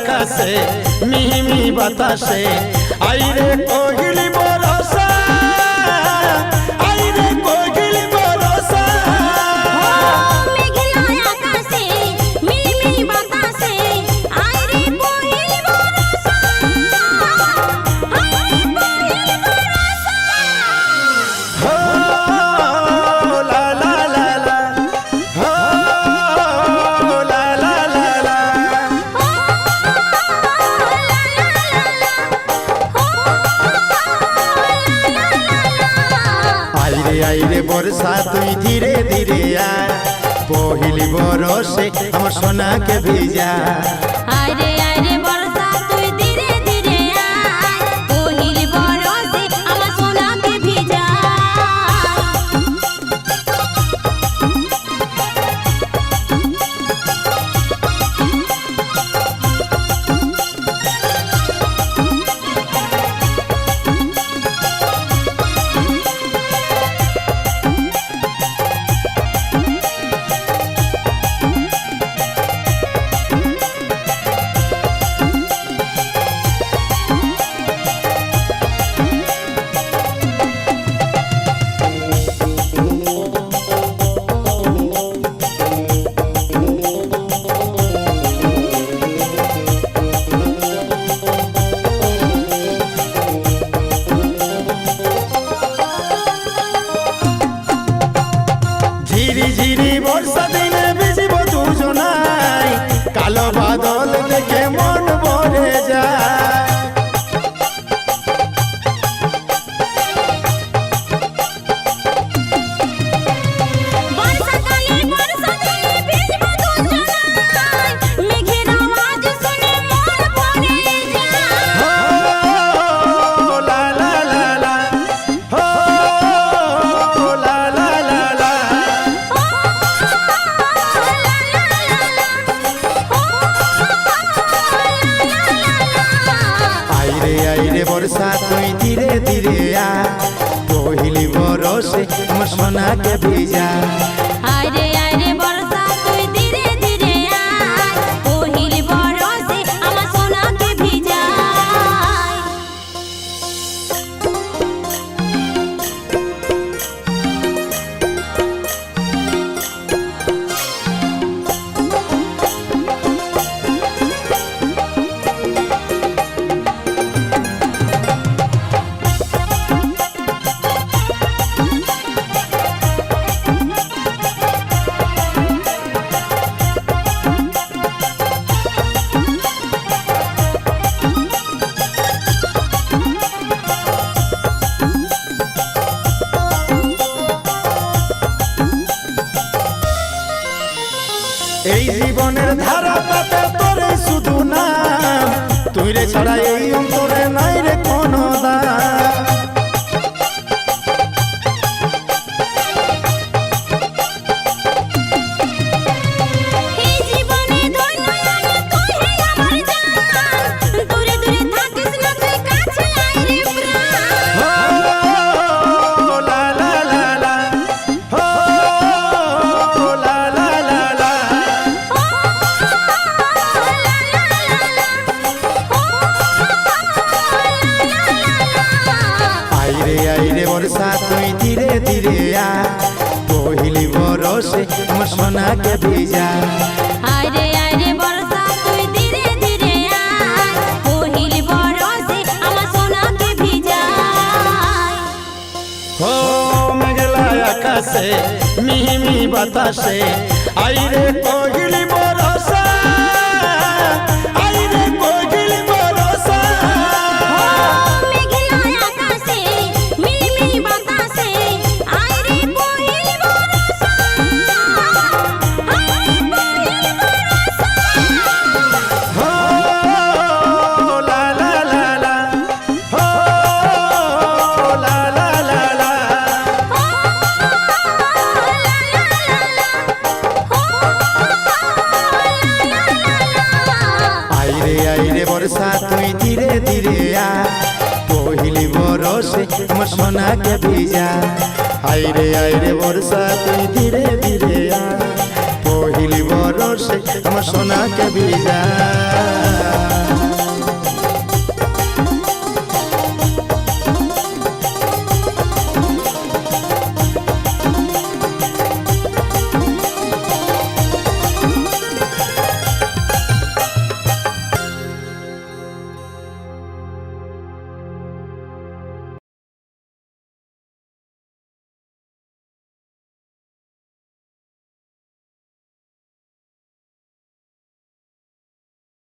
আকাশে মিহিমি বাতাসে। আইরে কোকিলি বরসা আইরে সাথুই ধীরে ধীরে আয়। পহিলি বরসে আমার সোনাকে ভিজা। আইরে ঝিরি ঝিরি বর্ষা দিনে ভিজিব দুজনাই। কালো আমার সোনাকে ভিজা এই জীবনের ধারা পাতা তোরে শুধু না তুই রে ছাড়া এই অন্তরে নাই রে কোনো দাম। আইরে তুই ধীরে ধীরে আ। পহিলি বরসে আমার সোনাকে ভিজা। আইরে আইরে বর্ষা তুই ধীরে ধীরে আয় পহিল বরসে আমার সোনাকে ভিজায় ও মেঘলা আকাশে মিহিমি বাতাসে আইরে কোকিলি বরসা আমার সোনাকে ভিজা আইরে আইরে বর্ষা তুই ধীরে ধীরে পহিলি বরষে আমার সোনাকে ভিজা